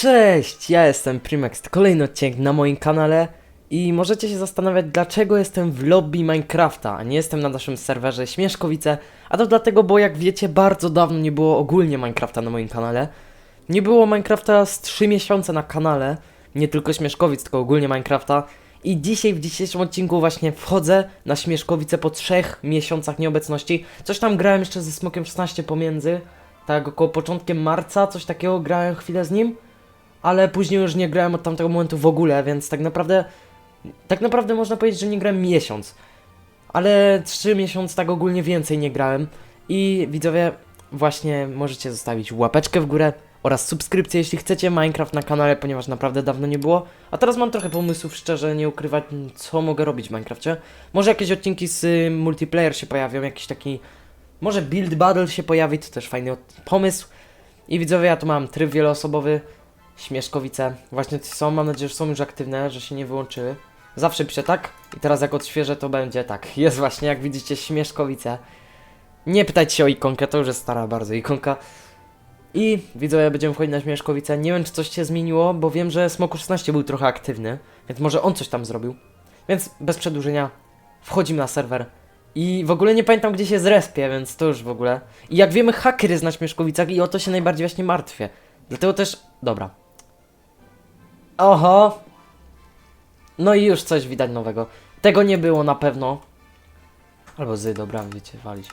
Cześć, ja jestem Primex, to kolejny odcinek na moim kanale i możecie się zastanawiać dlaczego jestem w lobby Minecrafta, a nie jestem na naszym serwerze Śmieszkowice, a to dlatego, bo jak wiecie bardzo dawno nie było ogólnie Minecrafta na moim kanale. Nie było Minecrafta z 3 miesiące na kanale, nie tylko Śmieszkowic, tylko ogólnie Minecrafta i dzisiaj w dzisiejszym odcinku właśnie wchodzę na Śmieszkowice po 3 miesiącach nieobecności. Coś tam grałem jeszcze ze Smokiem 16 pomiędzy, tak około początkiem marca, coś takiego grałem chwilę z nim ale później już nie grałem od tamtego momentu w ogóle, więc tak naprawdę, tak naprawdę można powiedzieć, że nie grałem miesiąc. Ale trzy miesiące tak ogólnie więcej nie grałem. I widzowie, właśnie możecie zostawić łapeczkę w górę oraz subskrypcję, jeśli chcecie Minecraft na kanale, ponieważ naprawdę dawno nie było. A teraz mam trochę pomysłów, szczerze nie ukrywać, co mogę robić w Minecrafcie. Może jakieś odcinki z y, multiplayer się pojawią, jakiś taki, może build battle się pojawi, to też fajny pomysł. I widzowie, ja tu mam tryb wieloosobowy, Śmieszkowice. Właśnie są, mam nadzieję, że są już aktywne, że się nie wyłączyły. Zawsze piszę tak i teraz jak odświeżę to będzie tak. Jest właśnie, jak widzicie, Śmieszkowice. Nie pytajcie się o ikonkę, to już jest stara bardzo ikonka. I widzowie, będziemy wchodzić na Śmieszkowice. Nie wiem, czy coś się zmieniło, bo wiem, że Smoku 16 był trochę aktywny, więc może on coś tam zrobił. Więc bez przedłużenia wchodzimy na serwer. I w ogóle nie pamiętam, gdzie się zrespię, więc to już w ogóle. I jak wiemy, haker jest na Śmieszkowicach i o to się najbardziej właśnie martwię. Dlatego też... Dobra. Oho. No i już coś widać nowego. Tego nie było na pewno. Albo zy, dobra, wiecie, walić.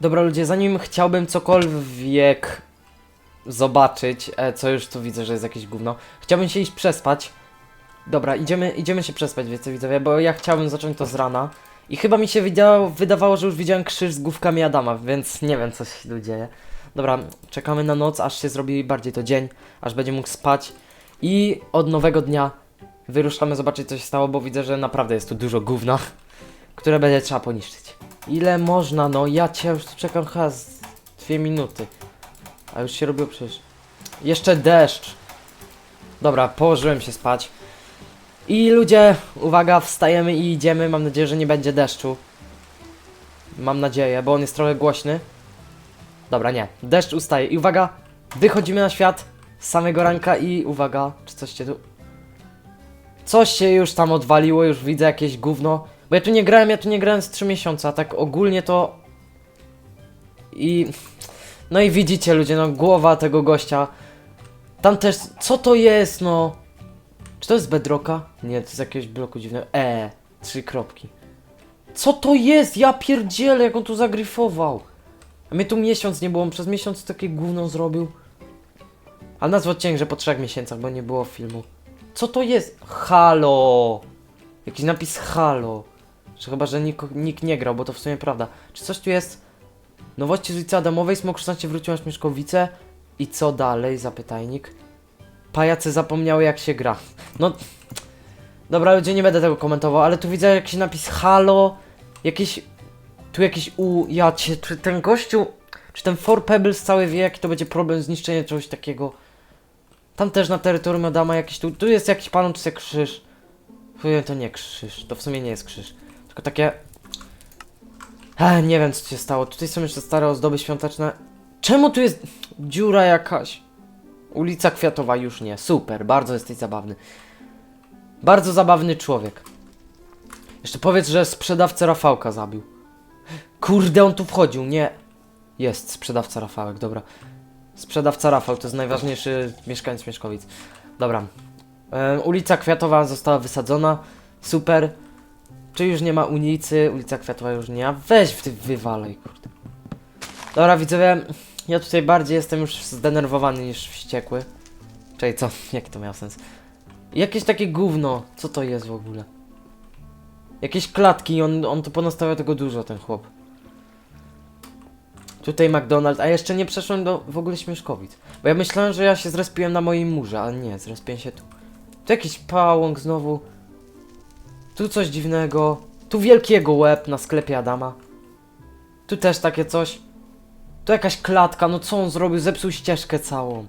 Dobra ludzie, zanim chciałbym cokolwiek zobaczyć, e, co już tu widzę, że jest jakieś gówno, chciałbym się iść przespać. Dobra, idziemy, idziemy się przespać, wiecie widzowie, bo ja chciałbym zacząć to z rana. I chyba mi się wydało, wydawało, że już widziałem krzyż z główkami Adama, więc nie wiem co się tu dzieje. Dobra, czekamy na noc, aż się zrobi bardziej to dzień, aż będzie mógł spać. I od nowego dnia wyruszamy zobaczyć co się stało, bo widzę, że naprawdę jest tu dużo gówna, które będzie trzeba poniszczyć. Ile można, no ja cię już tu czekam chyba z dwie minuty. A już się robiło przecież. Jeszcze deszcz. Dobra, położyłem się spać. I ludzie, uwaga, wstajemy i idziemy. Mam nadzieję, że nie będzie deszczu. Mam nadzieję, bo on jest trochę głośny. Dobra, nie. Deszcz ustaje. I uwaga, wychodzimy na świat samego ranka i uwaga, czy coś się tu... Coś się już tam odwaliło, już widzę jakieś gówno. Bo ja tu nie grałem, ja tu nie grałem z 3 miesiące, a tak ogólnie to... I... No i widzicie ludzie, no głowa tego gościa. Tam też, co to jest, no? Czy to jest bedrocka? Nie, to jest jakiegoś bloku dziwnego. E, trzy kropki. Co to jest? Ja pierdzielę, jak on tu zagryfował. A mnie tu miesiąc nie było, on przez miesiąc takie gówno zrobił. Ale nazwę odcinek, że po trzech miesiącach, bo nie było filmu. Co to jest? Halo! Jakiś napis halo. Że chyba, że nikt, nikt nie grał, bo to w sumie prawda. Czy coś tu jest? Nowości z ulicy Adamowej, Smok 16 wrócił na Śmieszkowice. I co dalej? Zapytajnik. Pajacy zapomniały jak się gra. No... Dobra, ludzie, nie będę tego komentował, ale tu widzę jakiś napis halo. Jakiś... Tu jakiś u... Ja cię... Czy ten gościu... Czy ten Four Pebbles cały wie, jaki to będzie problem zniszczenia czegoś takiego? Tam też na terytorium Adama jakiś tu... Tu jest jakiś palący krzyż. Chuj, To nie krzyż. To w sumie nie jest krzyż. Tylko takie... Ech, nie wiem co się stało. Tutaj są jeszcze stare ozdoby świąteczne. Czemu tu jest dziura jakaś? Ulica Kwiatowa już nie. Super, bardzo jesteś zabawny. Bardzo zabawny człowiek. Jeszcze powiedz, że sprzedawcę Rafałka zabił. Kurde, on tu wchodził, nie. Jest sprzedawca Rafałek, dobra. Sprzedawca Rafał to jest najważniejszy mieszkaniec Mieszkowic. Dobra. Ulica Kwiatowa została wysadzona. Super. Czy już nie ma ulicy? Ulica Kwiatowa już nie ma. Weź w ty wywalej, kurde. Dobra, widzowie. Ja tutaj bardziej jestem już zdenerwowany niż wściekły. Czekaj, co? Jak to miało sens? Jakieś takie gówno. Co to jest w ogóle? Jakieś klatki, on, on tu ponastawiał tego dużo, ten chłop. Tutaj McDonald's, a jeszcze nie przeszłem do w ogóle Śmieszkowic. Bo ja myślałem, że ja się zrespiłem na moim murze, ale nie, zrespiłem się tu. Tu jakiś pałąk znowu. Tu coś dziwnego. Tu wielkiego łeb na sklepie Adama. Tu też takie coś. Tu jakaś klatka, no co on zrobił? Zepsuł ścieżkę całą.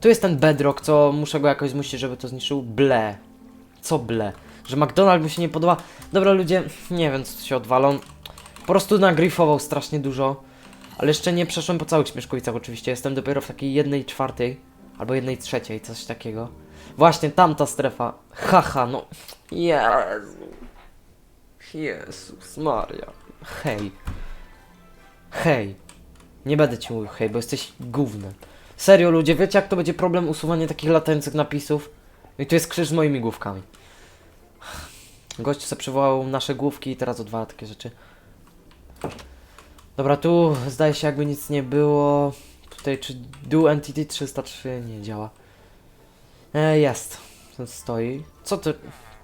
Tu jest ten bedrock, co muszę go jakoś zmusić, żeby to zniszczył. Ble. Co ble? Że McDonald mu się nie podoba. Dobra ludzie, nie wiem co się odwalą. Po prostu nagryfował strasznie dużo. Ale jeszcze nie przeszłem po całych śmieszkowicach oczywiście. Jestem dopiero w takiej jednej czwartej. Albo jednej trzeciej, coś takiego. Właśnie tamta strefa. Haha, no. Jezu. Jezus Maria. Hej. Hej. Nie będę ci mówił hej, bo jesteś gównem. Serio ludzie, wiecie jak to będzie problem usuwanie takich latających napisów? I tu jest krzyż z moimi główkami. Gość sobie przywołał nasze główki i teraz odwala takie rzeczy. Dobra, tu zdaje się jakby nic nie było. Tutaj czy Do Entity 303 nie działa. E, jest. Ten stoi. Co ty?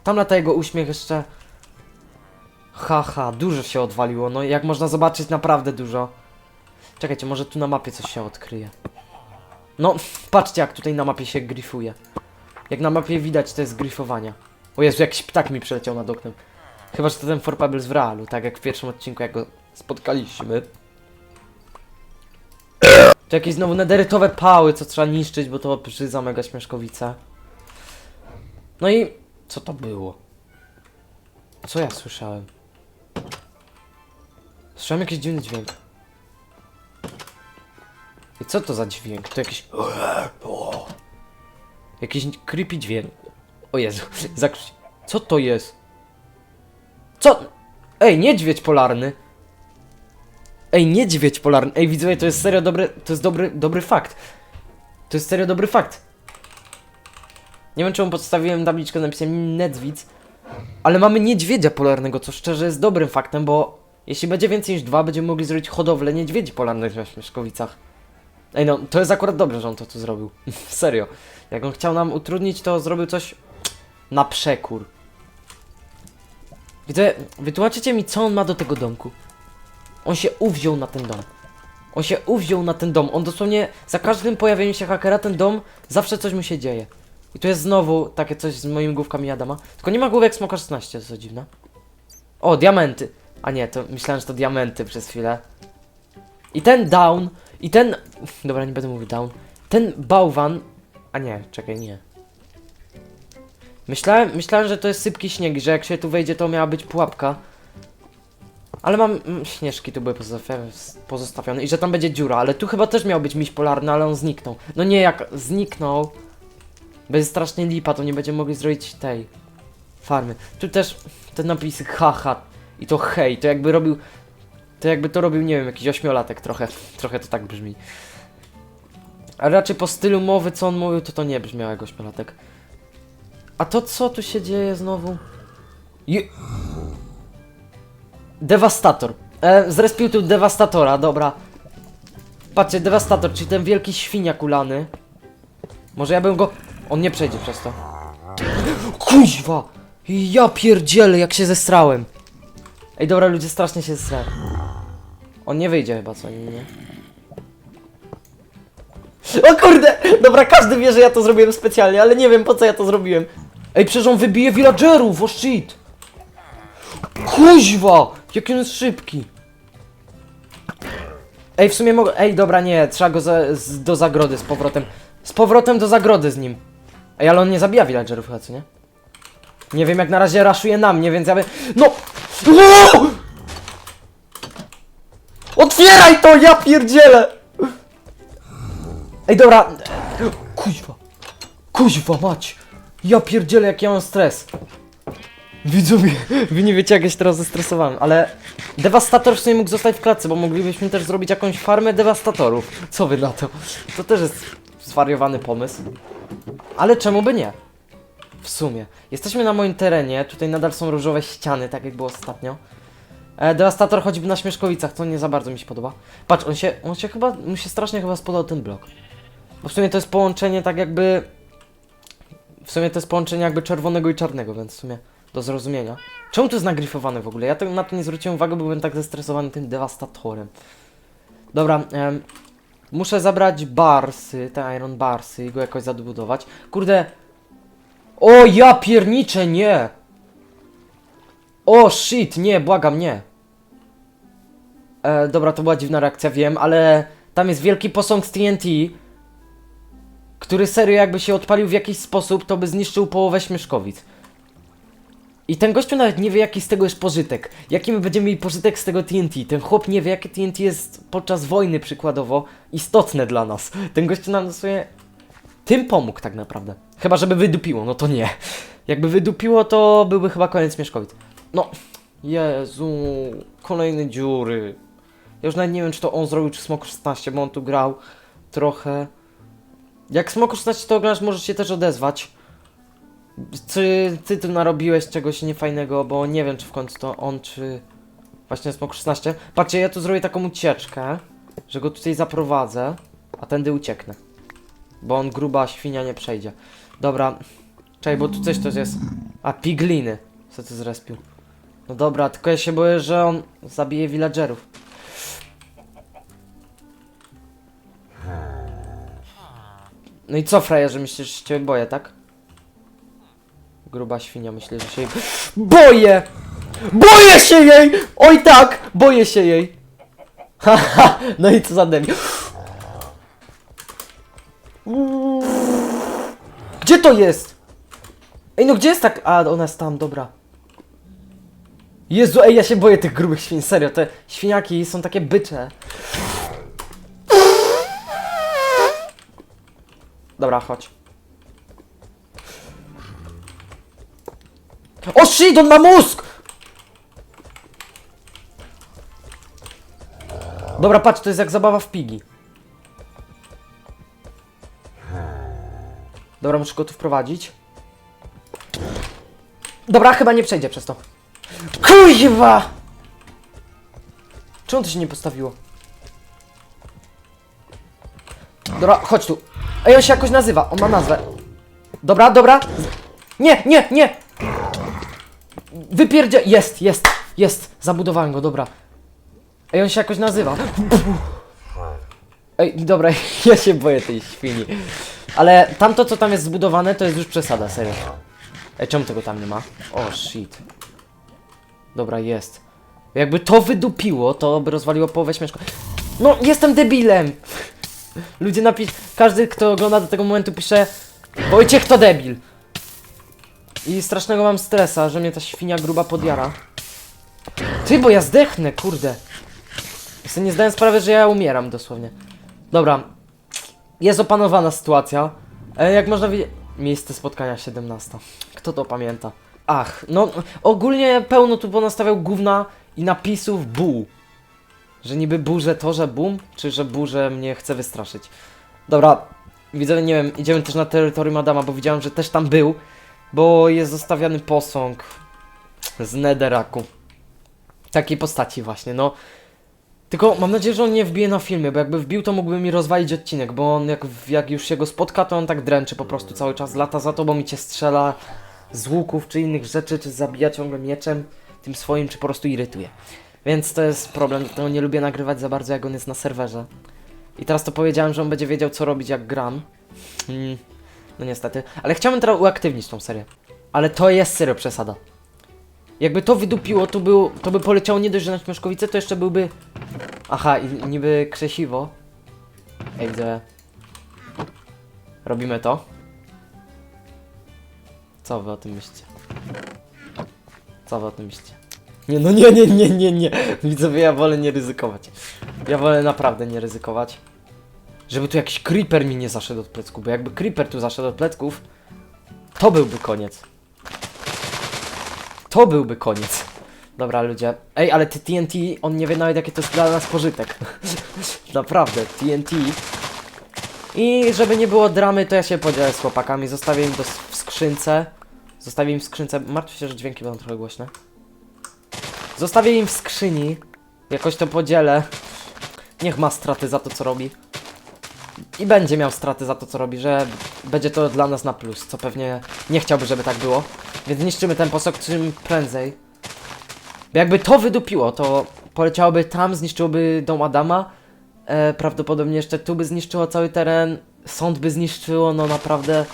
Tam lata jego uśmiech jeszcze. Haha, dużo się odwaliło. No jak można zobaczyć naprawdę dużo. Czekajcie, może tu na mapie coś się odkryje. No, patrzcie jak tutaj na mapie się gryfuje. Jak na mapie widać, to jest gryfowania. O Jezu, jakiś ptak mi przeleciał nad oknem. Chyba, że to ten For Pebbles w realu, tak jak w pierwszym odcinku, jak go spotkaliśmy. To jakieś znowu nederytowe pały, co trzeba niszczyć, bo to brzydza mega śmieszkowica. No i co to było? Co ja słyszałem? Słyszałem jakiś dziwny dźwięk. I co to za dźwięk? To jakiś... Jakiś creepy dźwięk. O Jezu, zakrzy... Co to jest? Co? Ej, niedźwiedź polarny. Ej, niedźwiedź polarny. Ej, widzowie, to jest serio dobry, to jest dobry, dobry fakt. To jest serio dobry fakt. Nie wiem, czemu podstawiłem tabliczkę, napisałem niedźwiedź, ale mamy niedźwiedzia polarnego, co szczerze jest dobrym faktem, bo jeśli będzie więcej niż dwa, będziemy mogli zrobić hodowlę niedźwiedzi polarnych w Śmieszkowicach. Ej, no, to jest akurat dobrze, że on to tu zrobił. serio. Jak on chciał nam utrudnić, to zrobił coś na przekór. Widzę, wytłumaczycie mi, co on ma do tego domku. On się uwziął na ten dom. On się uwziął na ten dom. On dosłownie za każdym pojawieniem się hakera ten dom zawsze coś mu się dzieje. I tu jest znowu takie coś z moimi główkami Adama. Tylko nie ma główek Smoka 16, co dziwne. O, diamenty. A nie, to myślałem, że to diamenty przez chwilę. I ten down, i ten... Dobra, nie będę mówił down. Ten bałwan... A nie, czekaj, nie. Myślałem, myślałem, że to jest sypki śnieg, że jak się tu wejdzie, to miała być pułapka. Ale mam... mm, Śnieżki tu były pozostawione, i że tam będzie dziura, ale tu chyba też miał być miś polarny, ale on zniknął. No nie, jak zniknął... Będzie strasznie lipa, to nie będziemy mogli zrobić tej... Farmy. Tu też te napisy haha i to hej, to jakby robił... To jakby to robił, nie wiem, jakiś ośmiolatek trochę. Trochę to tak brzmi. A raczej po stylu mowy, co on mówił, to to nie brzmiało jak ośmiolatek. A to co tu się dzieje znowu? Je... Devastator. E, zrespił tu Devastatora, dobra. Patrzcie, Devastator, czyli ten wielki świnia kulany. Może ja bym go... On nie przejdzie przez to. Kuźwa! Ja pierdzielę, jak się zestrałem. Ej, dobra, ludzie, strasznie się zestrałem. On nie wyjdzie chyba, co nie? nie? O kurde! Dobra, każdy wie, że ja to zrobiłem specjalnie, ale nie wiem po co ja to zrobiłem. Ej, przecież on wybije villagerów, o shit! Kuźwa! Jak on jest szybki! Ej, w sumie mogę... Ej, dobra, nie, trzeba go za, z, do zagrody z powrotem. Z powrotem do zagrody z nim. Ej, ale on nie zabija villagerów chyba, co nie? Nie wiem, jak na razie raszuje na mnie, więc ja by... No! Uuu! Otwieraj to, ja pierdzielę! Ej, dobra. Kuźwa. Kuźwa, mać. Ja pierdzielę, jak ja mam stres. Widzowie, wy nie wiecie, jak ja się teraz zestresowałem, ale... Devastator w sumie mógł zostać w klatce, bo moglibyśmy też zrobić jakąś farmę devastatorów. Co wy na to? To też jest zwariowany pomysł. Ale czemu by nie? W sumie. Jesteśmy na moim terenie, tutaj nadal są różowe ściany, tak jak było ostatnio. E, Devastator choćby na Śmieszkowicach, to nie za bardzo mi się podoba. Patrz, on się, on się chyba, mu się strasznie chyba spodobał ten blok. Bo w sumie to jest połączenie tak jakby... W sumie to jest połączenie jakby czerwonego i czarnego, więc w sumie do zrozumienia. Czemu to jest nagryfowane w ogóle? Ja na to nie zwróciłem uwagi, bo byłem tak zestresowany tym dewastatorem. Dobra, em, muszę zabrać barsy, te iron barsy i go jakoś zabudować. Kurde... O, ja pierniczę, nie! O, shit, nie, błagam, nie. E, dobra, to była dziwna reakcja, wiem, ale tam jest wielki posąg z TNT, który serio jakby się odpalił w jakiś sposób, to by zniszczył połowę Śmieszkowic. I ten gościu nawet nie wie, jaki z tego jest pożytek. Jaki my będziemy mieli pożytek z tego TNT. Ten chłop nie wie, jakie TNT jest podczas wojny przykładowo istotne dla nas. Ten gościu nam dosłownie... tym pomógł tak naprawdę. Chyba, żeby wydupiło, no to nie. Jakby wydupiło, to byłby chyba koniec Mieszkowic. No, Jezu, kolejne dziury. Ja już nawet nie wiem, czy to on zrobił, czy Smok 16, bo on tu grał trochę. Jak Smok 16 to oglądasz, możesz się też odezwać. Czy ty tu narobiłeś czegoś niefajnego, bo nie wiem, czy w końcu to on, czy właśnie Smok 16. Patrzcie, ja tu zrobię taką ucieczkę, że go tutaj zaprowadzę, a tędy ucieknę. Bo on gruba świnia nie przejdzie. Dobra, czekaj, bo tu coś też jest. A, pigliny. Co ty zrespił? No dobra, tylko ja się boję, że on zabije villagerów. No i co, frajerze, myślisz, że się boję, tak? Gruba świnia, myślę, że się jej... BOJEE! BOJę się jej! Oj tak! Boję się jej! Haha, no i co za debil. Gdzie to jest? Ej, no gdzie jest tak... A, ona jest tam, dobra. Jezu, ej, ja się boję tych grubych świn, serio, te świniaki są takie bycze. Dobra, chodź. O shit, on ma mózg! Dobra, patrz, to jest jak zabawa w pigi. Dobra, muszę go tu wprowadzić. Dobra, chyba nie przejdzie przez to. Kuźwa! Czemu to się nie postawiło? Dobra, chodź tu. Ej, on się jakoś nazywa, on ma nazwę. Dobra, dobra. Nie, nie, nie! Wypierdzie... Jest, jest, jest. Zabudowałem go, dobra. Ej, on się jakoś nazywa. Ej, dobra, ja się boję tej świni. Ale tamto, co tam jest zbudowane, to jest już przesada, serio. Ej, czemu tego tam nie ma? O, shit. Dobra, jest. Jakby to wydupiło, to by rozwaliło połowę śmieszko. No, jestem debilem! Ludzie napisz... Każdy, kto ogląda do tego momentu pisze Wojciech to debil. I strasznego mam stresa, że mnie ta świnia gruba podjara. Ty, bo ja zdechnę, kurde. Ja sobie nie zdałem sprawy, że ja umieram dosłownie. Dobra. Jest opanowana sytuacja. E, jak można wiedzieć... Miejsce spotkania 17. Kto to pamięta? Ach, no ogólnie pełno tu ponastawiał gówna i napisów bu. Że niby burze to, że bum, czy że burze mnie chce wystraszyć. Dobra, widzę, nie wiem, idziemy też na terytorium Adama, bo widziałem, że też tam był, bo jest zostawiany posąg z Nederaku. Takiej postaci właśnie, no. Tylko mam nadzieję, że on nie wbije na filmie, bo jakby wbił, to mógłby mi rozwalić odcinek, bo on jak, jak już się go spotka, to on tak dręczy po prostu cały czas, lata za tobą i cię strzela z łuków czy innych rzeczy, czy zabija ciągle mieczem tym swoim, czy po prostu irytuje. Więc to jest problem, dlatego nie lubię nagrywać za bardzo, jak on jest na serwerze. I teraz to powiedziałem, że on będzie wiedział, co robić, jak gram. Mm, no niestety. Ale chciałbym teraz uaktywnić tą serię. Ale to jest serio przesada. Jakby to wydupiło, to, był, to by poleciało nie dość, że na Śmieszkowice, to jeszcze byłby... Aha, i niby krzesiwo. Ej, widzę. Robimy to. Co wy o tym myślicie? Co wy o tym myślicie? Nie, no nie, nie, nie, nie, nie. Widzowie, ja wolę nie ryzykować. Ja wolę naprawdę nie ryzykować. Żeby tu jakiś creeper mi nie zaszedł od plecków, bo jakby creeper tu zaszedł od plecków, to byłby koniec. To byłby koniec. Dobra, ludzie. Ej, ale ty TNT, on nie wie nawet jakie to jest dla nas pożytek. Naprawdę, TNT. I żeby nie było dramy, to ja się podzielę z chłopakami. Zostawię im do, w skrzynce. Zostawię im w skrzynce. Martwię się, że dźwięki będą trochę głośne. Zostawię im w skrzyni. Jakoś to podzielę. Niech ma straty za to, co robi. I będzie miał straty za to, co robi, że będzie to dla nas na plus, co pewnie nie chciałby, żeby tak było. Więc niszczymy ten posok czym prędzej. Bo jakby to wydupiło, to poleciałoby tam, zniszczyłoby dom Adama. E, prawdopodobnie jeszcze tu by zniszczyło cały teren. Sąd by zniszczyło, no naprawdę.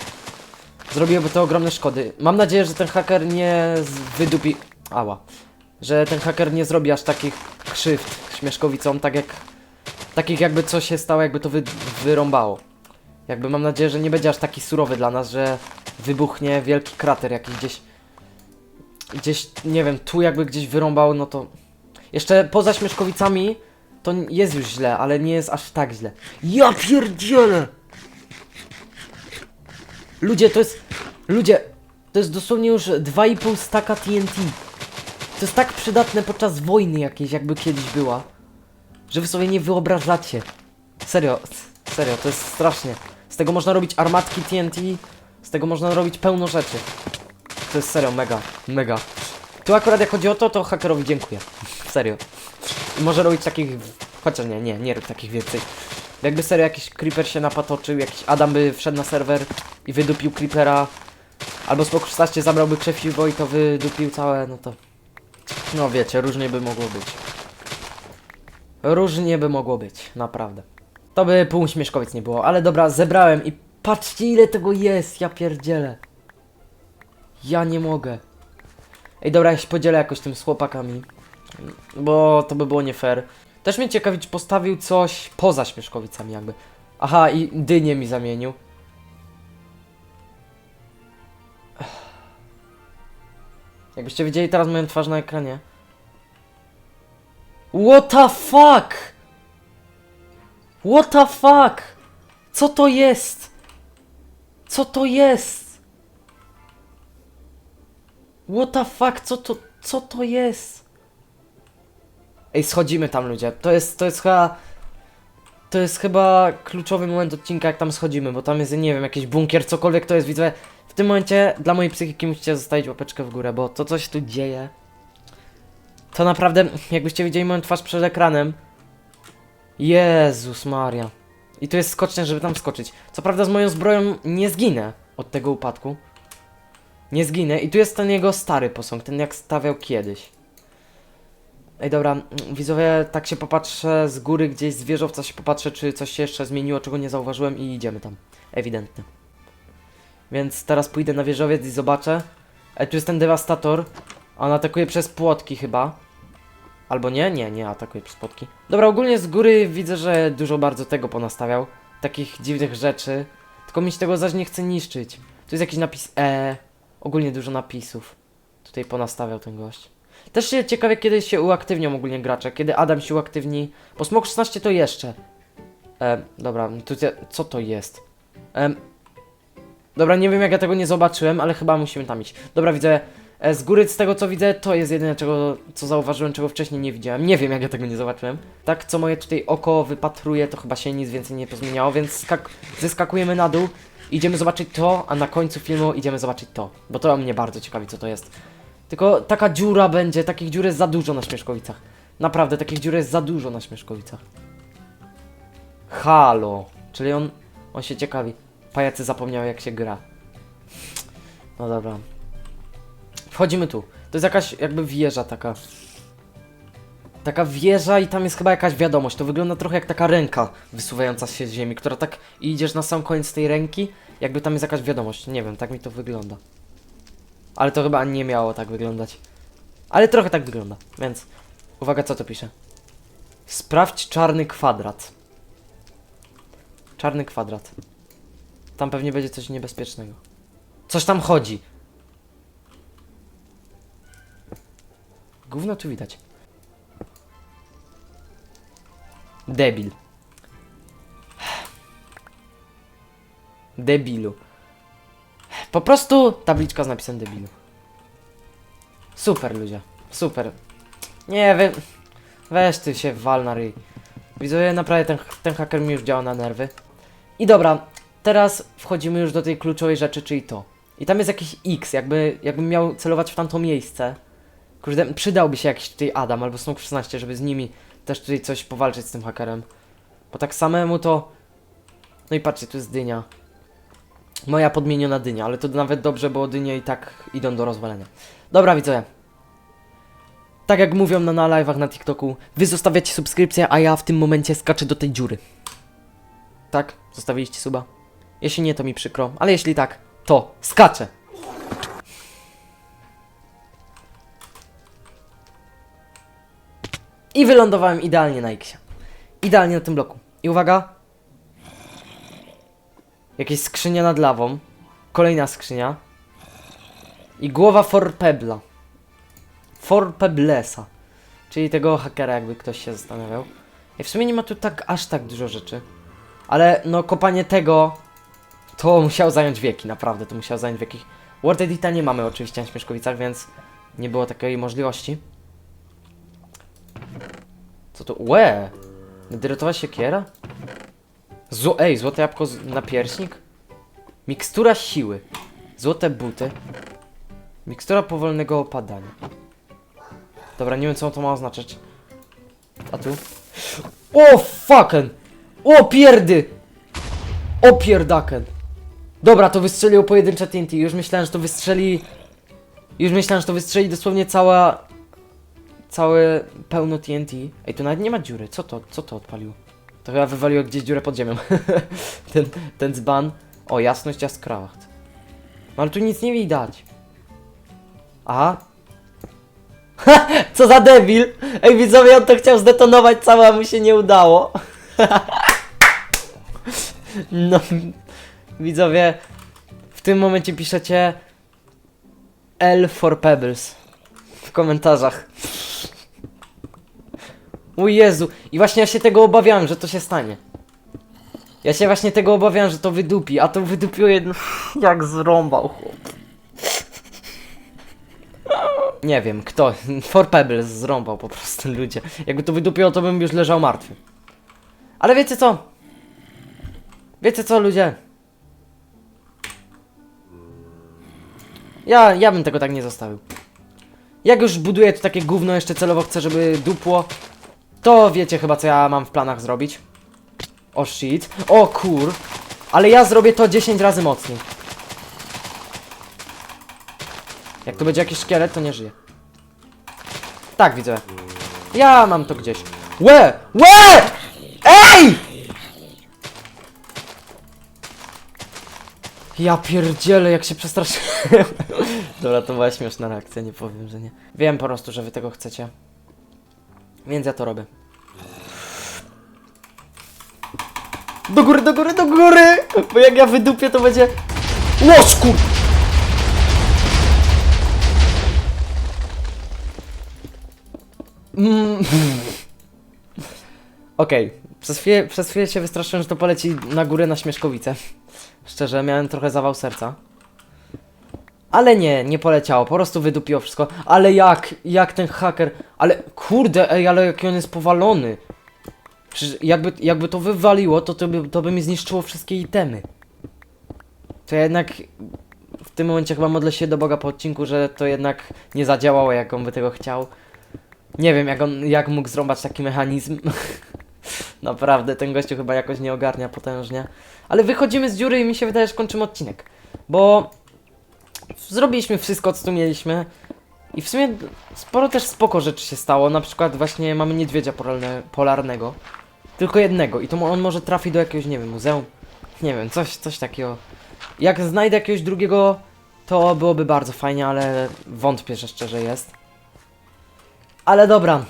Zrobiłoby to ogromne szkody. Mam nadzieję, że ten haker nie wydupi... Ała. Że ten haker nie zrobi aż takich krzywd śmieszkowicom, tak jak... Takich jakby coś się stało, jakby to wy, wyrąbało. Jakby mam nadzieję, że nie będzie aż taki surowy dla nas, że wybuchnie wielki krater jakiś gdzieś... Gdzieś, nie wiem, tu jakby gdzieś wyrąbał, no to... Jeszcze poza śmieszkowicami to jest już źle, ale nie jest aż tak źle. Ja pierdzielę! Ludzie, to jest... Ludzie, to jest dosłownie już 2,5 staka TNT. To jest tak przydatne podczas wojny jakiejś, jakby kiedyś była. Że wy sobie nie wyobrażacie. Serio, serio, to jest strasznie. Z tego można robić armatki TNT, z tego można robić pełno rzeczy. To jest serio mega, mega. Tu akurat jak chodzi o to, to hakerowi dziękuję. Serio. I może robić takich... Chociaż nie, nie, nie rób takich więcej. Jakby serio jakiś creeper się napatoczył, jakiś Adam by wszedł na serwer i wydupił creepera, albo Spok 16 zabrałby krzewiwo i to wydupił całe, no to... No wiecie, różnie by mogło być. Różnie by mogło być, naprawdę. To by pół śmieszkowiec nie było, ale dobra, zebrałem i patrzcie ile tego jest, ja pierdzielę. Ja nie mogę. Ej, dobra, ja się podzielę jakoś tym z chłopakami. Bo to by było nie fair. Też mnie ciekawi, postawił coś poza śmieszkowicami jakby. Aha, i dynię mi zamienił. Jakbyście widzieli teraz moją twarz na ekranie. What the fuck? What the fuck? Co to jest? Co to jest? What the fuck? Co to, co to jest? Ej, schodzimy tam ludzie. To jest, to jest chyba... To jest chyba kluczowy moment odcinka, jak tam schodzimy, bo tam jest, nie wiem, jakiś bunkier, cokolwiek to jest, widzę. W tym momencie dla mojej psychiki musicie zostawić łapeczkę w górę, bo to coś tu dzieje. To naprawdę, jakbyście widzieli moją twarz przed ekranem. Jezus Maria. I tu jest skocznia, żeby tam skoczyć. Co prawda z moją zbroją nie zginę od tego upadku. Nie zginę. I tu jest ten jego stary posąg, ten jak stawiał kiedyś. Ej, dobra, widzowie, tak się popatrzę z góry gdzieś z wieżowca się popatrzę, czy coś się jeszcze zmieniło, czego nie zauważyłem i idziemy tam. Ewidentnie. Więc teraz pójdę na wieżowiec i zobaczę. Ej, tu jest ten dewastator. On atakuje przez płotki chyba. Albo nie? Nie, nie atakuje przez płotki. Dobra, ogólnie z góry widzę, że dużo bardzo tego ponastawiał. Takich dziwnych rzeczy. Tylko mi się tego zaś nie chce niszczyć. Tu jest jakiś napis E. Ogólnie dużo napisów. Tutaj ponastawiał ten gość. Też się ciekawie, kiedy się uaktywnią ogólnie gracze. Kiedy Adam się uaktywni. Bo Smok 16 to jeszcze. E, dobra, tu, co to jest? Em, dobra, nie wiem jak ja tego nie zobaczyłem, ale chyba musimy tam iść. Dobra, widzę. E, z góry z tego co widzę, to jest jedyne czego, co zauważyłem, czego wcześniej nie widziałem. Nie wiem jak ja tego nie zobaczyłem. Tak, co moje tutaj oko wypatruje, to chyba się nic więcej nie pozmieniało, więc skak zeskakujemy na dół. Idziemy zobaczyć to, a na końcu filmu idziemy zobaczyć to. Bo to mnie bardzo ciekawi, co to jest. Tylko taka dziura będzie, takich dziur jest za dużo na Śmieszkowicach. Naprawdę, takich dziur jest za dużo na Śmieszkowicach. Halo. Czyli on, on się ciekawi. Pajacy zapomniał jak się gra. No dobra. Wchodzimy tu. To jest jakaś jakby wieża taka. Taka wieża i tam jest chyba jakaś wiadomość. To wygląda trochę jak taka ręka wysuwająca się z ziemi, która tak idziesz na sam koniec tej ręki, jakby tam jest jakaś wiadomość. Nie wiem, tak mi to wygląda. Ale to chyba nie miało tak wyglądać. Ale trochę tak wygląda, więc uwaga co to pisze. Sprawdź czarny kwadrat. Czarny kwadrat. Tam pewnie będzie coś niebezpiecznego. Coś tam chodzi. Gówno tu widać. Debil. Debilu. Po prostu tabliczka z napisem debilu. Super ludzie. Super. Nie, we... weź ty się wal na ryj. Widzowie, naprawdę ten, ten haker mi już działa na nerwy. I dobra, teraz wchodzimy już do tej kluczowej rzeczy, czyli to. I tam jest jakiś X, jakby, jakbym miał celować w tamto miejsce. Kurde, przydałby się jakiś tutaj Adam albo Snook 16, żeby z nimi też tutaj coś powalczyć z tym hakerem. Bo tak samemu to... No i patrzcie, tu jest dynia. Moja podmieniona dynia, ale to nawet dobrze, bo dynie i tak idą do rozwalenia. Dobra, widzowie. Tak jak mówią na, na live'ach na TikToku, wy zostawiacie subskrypcję, a ja w tym momencie skaczę do tej dziury. Tak? Zostawiliście suba? Jeśli nie, to mi przykro, ale jeśli tak, to skaczę. I wylądowałem idealnie na X. Idealnie na tym bloku. I uwaga, Jakieś skrzynia nad lawą. Kolejna skrzynia. I głowa Forpebla. Forpeblesa. Czyli tego hakera, jakby ktoś się zastanawiał. I w sumie nie ma tu tak aż tak dużo rzeczy. Ale no kopanie tego To musiał zająć wieki, naprawdę, to musiał zająć wieki. Word Edita nie mamy oczywiście na Śmieszkowicach, więc nie było takiej możliwości. Co to? Łe! Nederytowa siekiera? Zło Ej, złote jabłko na pierśnik? Mikstura siły. Złote buty. Mikstura powolnego opadania. Dobra, nie wiem co to ma oznaczać. A tu? O fucking! O pierdy! O pierdaken! Dobra, to wystrzeliło pojedyncze TNT. Już myślałem, że to wystrzeli... Już myślałem, że to wystrzeli dosłownie cała... Całe pełno TNT. Ej, tu nawet nie ma dziury. Co to? Co to odpaliło? To chyba wywaliło gdzieś dziurę pod ziemią. ten, ten dzban. O, jasność jaskracht. No ale tu nic nie widać. Aha. Co za debil! Ej, widzowie, on to chciał zdetonować całe, a mu się nie udało. no, widzowie, w tym momencie piszecie L for Pebbles w komentarzach. O Jezu, i właśnie ja się tego obawiałem, że to się stanie. Ja się właśnie tego obawiałem, że to wydupi, a to wydupiło jedno... Jak zrąbał chłop. Nie wiem, kto. For Pebbles zrąbał po prostu ludzie. Jakby to wydupiło, to bym już leżał martwy. Ale wiecie co? Wiecie co, ludzie? Ja, ja bym tego tak nie zostawił. Jak już buduję tu takie gówno, jeszcze celowo chcę, żeby dupło, to wiecie chyba, co ja mam w planach zrobić. O shit. O kur. Ale ja zrobię to 10 razy mocniej. Jak to będzie jakiś szkielet, to nie żyje. Tak, widzę. Ja mam to gdzieś. Łe! Łe! Ej! Ja pierdzielę, jak się przestraszyłem. Dobra, to była śmieszna reakcja, nie powiem, że nie. Wiem po prostu, że wy tego chcecie. Więc ja to robię. Do góry, do góry, do góry! Bo jak ja wydupię, to będzie... Łosku! Mm. Okej, przez, chwilę, przez chwilę się wystraszyłem, że to poleci na górę na Śmieszkowice. Szczerze, miałem trochę zawał serca. Ale nie, nie poleciało, po prostu wydupiło wszystko. Ale jak, jak ten haker, ale kurde, ej, ale jaki on jest powalony. Przecież jakby, jakby to wywaliło, to, to, by, to by mi zniszczyło wszystkie itemy. To jednak w tym momencie chyba modlę się do Boga po odcinku, że to jednak nie zadziałało, jak on by tego chciał. Nie wiem, jak on, jak mógł zrąbać taki mechanizm. Naprawdę, ten gościu chyba jakoś nie ogarnia potężnie. Ale wychodzimy z dziury i mi się wydaje, że kończymy odcinek. Bo zrobiliśmy wszystko, co tu mieliśmy. I w sumie sporo też spoko rzeczy się stało. Na przykład właśnie mamy niedźwiedzia polarne, polarnego. Tylko jednego. I to on może trafi do jakiegoś, nie wiem, muzeum. Nie wiem, coś, coś takiego. Jak znajdę jakiegoś drugiego, to byłoby bardzo fajnie, ale wątpię, że szczerze jest. Ale dobra.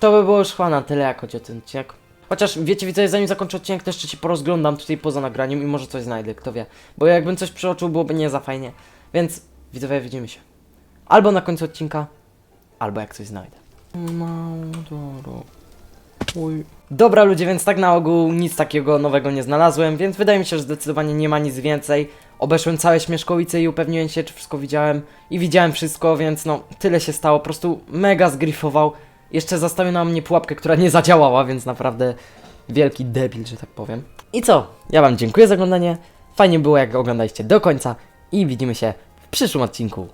To by było już chyba na tyle, jak chodzi o ten odcinek. Chociaż wiecie, widzę, zanim zakończę odcinek, to jeszcze się porozglądam tutaj poza nagraniem i może coś znajdę, kto wie. Bo jakbym coś przeoczył, byłoby nie za fajnie. Więc widzowie, widzimy się. Albo na końcu odcinka, albo jak coś znajdę. Dobra ludzie, więc tak na ogół nic takiego nowego nie znalazłem, więc wydaje mi się, że zdecydowanie nie ma nic więcej. Obeszłem całe Śmieszkowice i upewniłem się, czy wszystko widziałem. I widziałem wszystko, więc no, tyle się stało. Po prostu mega zgrifował. Jeszcze zastawił na mnie pułapkę, która nie zadziałała, więc naprawdę wielki debil, że tak powiem. I co? Ja wam dziękuję za oglądanie. Fajnie było, jak oglądaliście do końca i widzimy się w przyszłym odcinku.